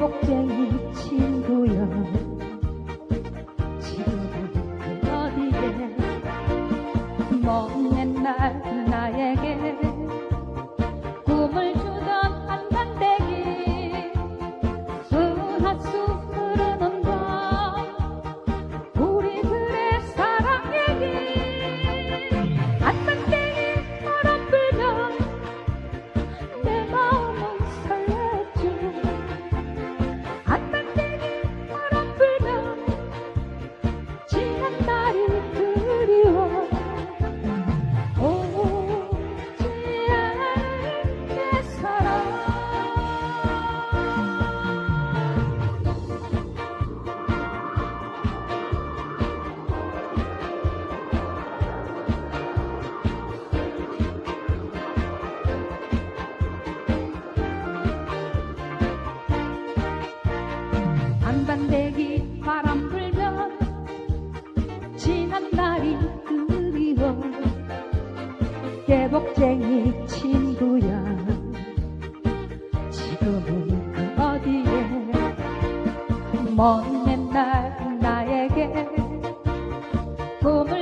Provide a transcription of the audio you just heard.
사복쟁이 친구여 지금 그 어디에 먼 옛날 한반대기 바람 불면 지난 날이 그리워 깨복쟁이 친구야. 지금은 그 어디에? 먼 옛날 나에게 꿈을 주